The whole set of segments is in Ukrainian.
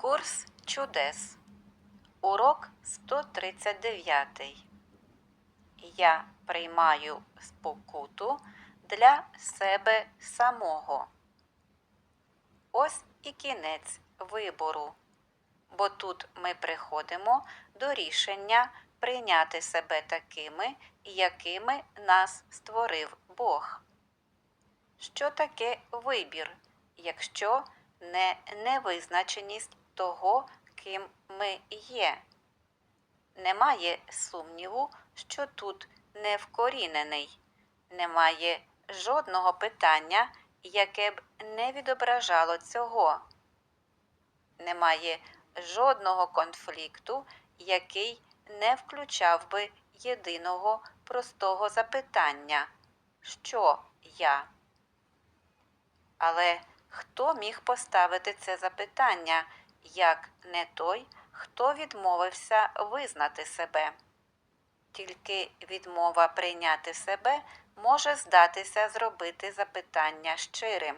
Курс чудес. Урок 139. Я приймаю спокуту для себе самого. Ось і кінець вибору. Бо тут ми приходимо до рішення прийняти себе такими, якими нас створив Бог. Що таке вибір, якщо не невизначеність того, ким ми є? Немає сумніву, що тут не вкорінений, немає жодного питання, яке б не відображало цього. Немає жодного конфлікту, який не включав би єдиного простого запитання що я? Але хто міг поставити це запитання, як не той, хто відмовився визнати себе? Тільки відмова прийняти себе може здатися зробити запитання щирим.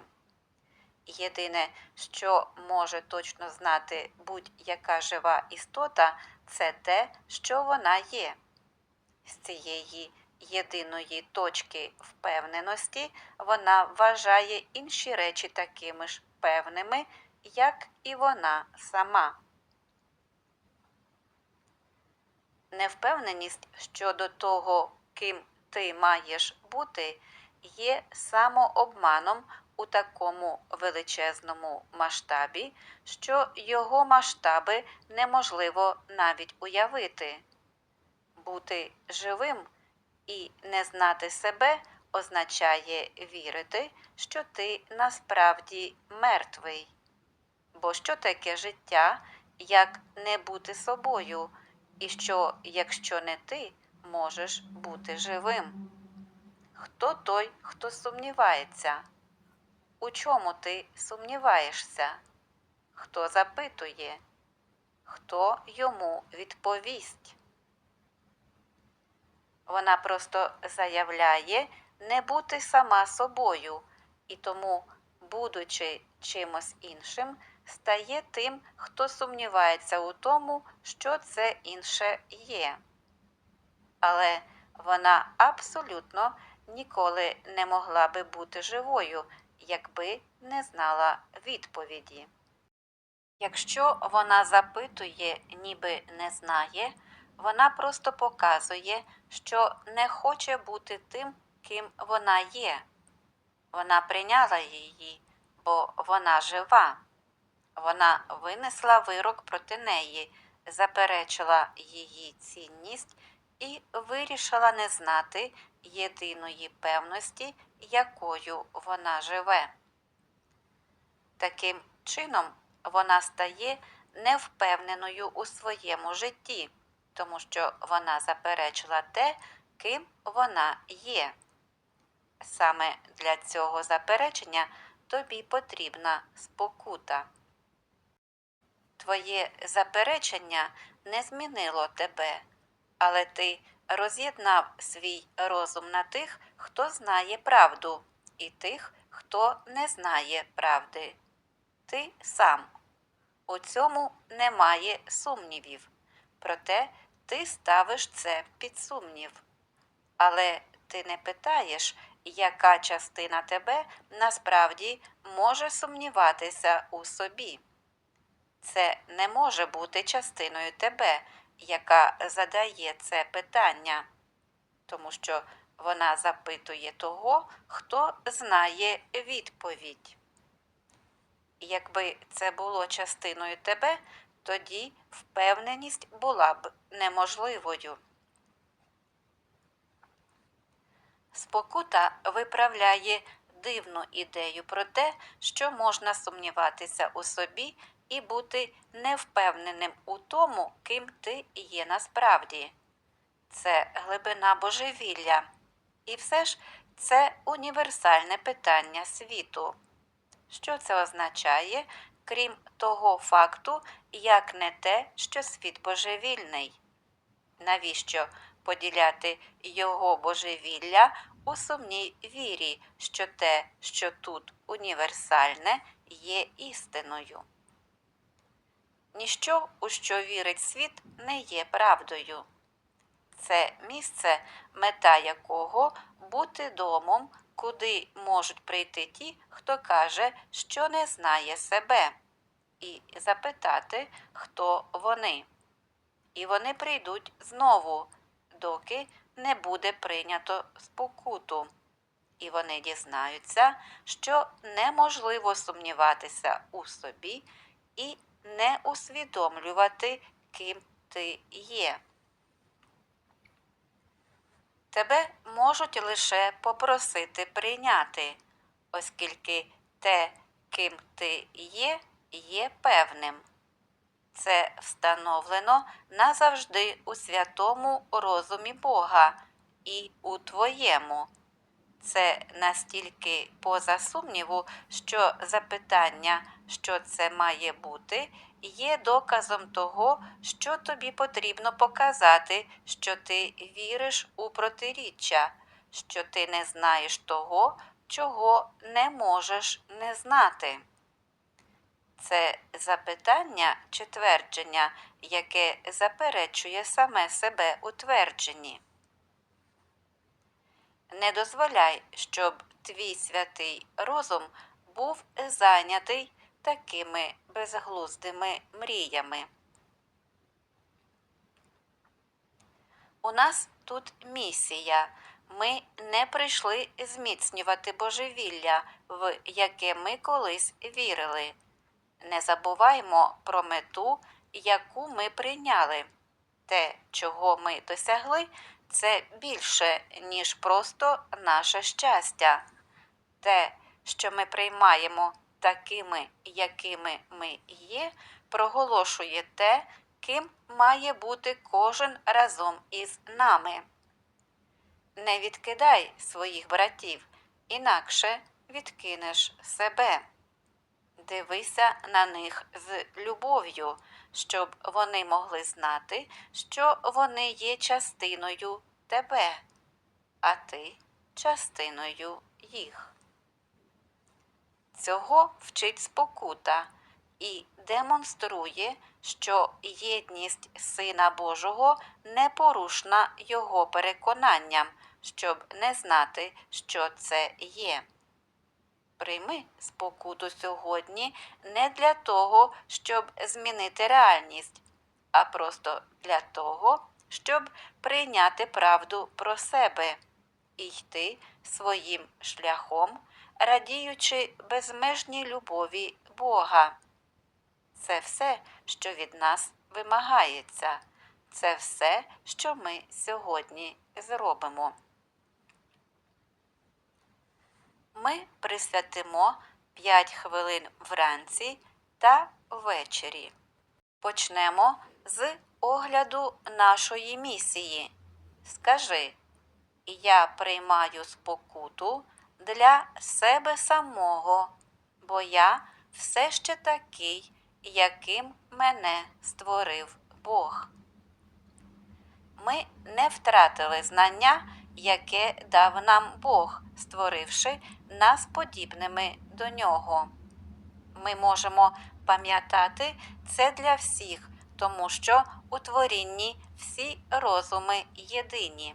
Єдине, що може точно знати будь-яка жива істота, це те, що вона є. З цієї єдиної точки впевненості вона вважає інші речі такими ж певними, як і вона сама. Невпевненість щодо того, ким ти маєш бути, є самообманом у такому величезному масштабі, що його масштаби неможливо навіть уявити. Бути живим і не знати себе означає вірити, що ти насправді мертвий. Бо що таке життя, як не бути собою, і що, якщо не ти, можеш бути живим? Хто той, хто сумнівається? У чому ти сумніваєшся? Хто запитує? Хто йому відповість? Вона просто заявляє не бути сама собою, і тому, будучи чимось іншим, стає тим, хто сумнівається у тому, що це інше є. Але вона абсолютно ніколи не могла би бути живою, якби не знала відповіді. Якщо вона запитує, ніби не знає, вона просто показує, що не хоче бути тим, ким вона є. Вона прийняла її, бо вона жива. Вона винесла вирок проти неї, заперечила її цінність і вирішила не знати єдиної певності, якою вона живе. Таким чином, вона стає невпевненою у своєму житті, тому що вона заперечила те, ким вона є. Саме для цього заперечення тобі потрібна спокута. Твоє заперечення не змінило тебе, але ти роз'єднав свій розум на тих, хто знає правду, і тих, хто не знає правди. Ти сам. У цьому немає сумнівів, проте ти ставиш це під сумнів. Але ти не питаєш, яка частина тебе насправді може сумніватися у собі. Це не може бути частиною тебе, яка задає це питання, тому що вона запитує того, хто знає відповідь. Якби це було частиною тебе, тоді впевненість була б неможливою. Спокута виправляє дивну ідею про те, що можна сумніватися у собі і бути невпевненим у тому, ким ти є насправді. Це глибина божевілля. І все ж це універсальне питання світу. Що це означає, крім того факту, як не те, що світ божевільний? Навіщо поділяти його божевілля у сумній вірі, що те, що тут універсальне, є істиною? Ніщо, у що вірить світ, не є правдою. Це місце, мета якого бути домом, куди можуть прийти ті, хто каже, що не знає себе, і запитати, хто вони. І вони прийдуть знову, доки не буде прийнято спокуту. І вони дізнаються, що неможливо сумніватися у собі і не усвідомлювати, ким ти є. Тебе можуть лише попросити прийняти, оскільки те, ким ти є, є певним. Це встановлено назавжди у святому розумі Бога і у твоєму. Це настільки поза сумніву, що запитання, що це має бути, є доказом того, що тобі потрібно показати, що ти віриш у протиріччя, що ти не знаєш того, чого не можеш не знати. Це запитання чи твердження, яке заперечує саме себе у твердженні. Не дозволяй, щоб твій святий розум був зайнятий такими безглуздими мріями. У нас тут місія. Ми не прийшли зміцнювати божевілля, в яке ми колись вірили. Не забуваймо про мету, яку ми прийняли. Те, чого ми досягли, це більше, ніж просто наше щастя. Те, що ми приймаємо такими, якими ми є, проголошує те, ким має бути кожен разом із нами. Не відкидай своїх братів, інакше відкинеш себе. Дивися на них з любов'ю, щоб вони могли знати, що вони є частиною тебе, а ти частиною їх. Цього вчить спокута і демонструє, що єдність Сина Божого непорушна його переконанням, щоб не знати, що це є. Прийми спокуту сьогодні не для того, щоб змінити реальність, а просто для того, щоб прийняти правду про себе і йти своїм шляхом, радіючи безмежній любові Бога. Це все, що від нас вимагається, це все, що ми сьогодні зробимо. Ми присвятимо 5 хвилин вранці та ввечері. Почнемо з огляду нашої місії. Скажи, я приймаю спокуту для себе самого, бо я все ще такий, яким мене створив Бог. Ми не втратили знання, яке дав нам Бог, створивши нас подібними до нього. Ми можемо пам'ятати це для всіх, тому що у творінні всі розуми єдині.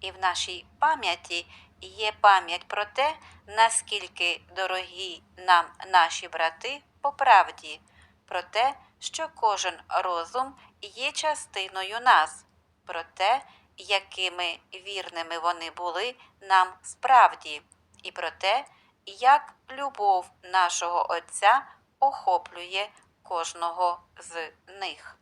І в нашій пам'яті є пам'ять про те, наскільки дорогі нам наші брати по правді, про те, що кожен розум є частиною нас, про те, якими вірними вони були нам справді, і про те, як любов нашого Отця охоплює кожного з них.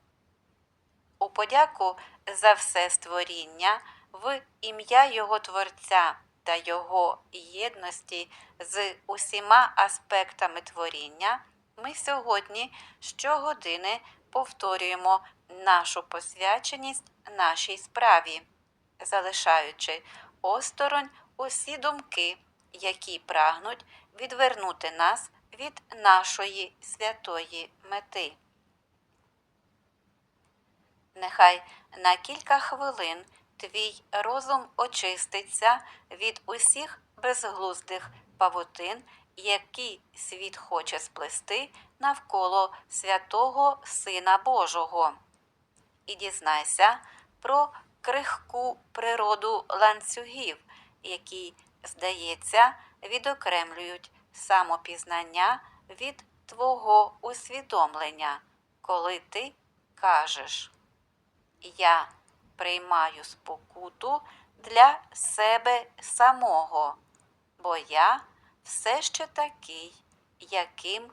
У подяку за все створіння в ім'я Його Творця та Його єдності з усіма аспектами творіння, ми сьогодні щогодини повторюємо нашу посвяченість нашій справі, залишаючи осторонь усі думки, які прагнуть відвернути нас від нашої святої мети. Нехай на кілька хвилин твій розум очиститься від усіх безглуздих павутин, які світ хоче сплести навколо святого Сина Божого. І дізнайся про крихку природу ланцюгів, які, здається, відокремлюють самопізнання від твого усвідомлення, коли ти кажеш. Я приймаю спокуту для себе самого, бо я все ще такий, яким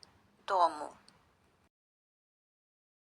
дому.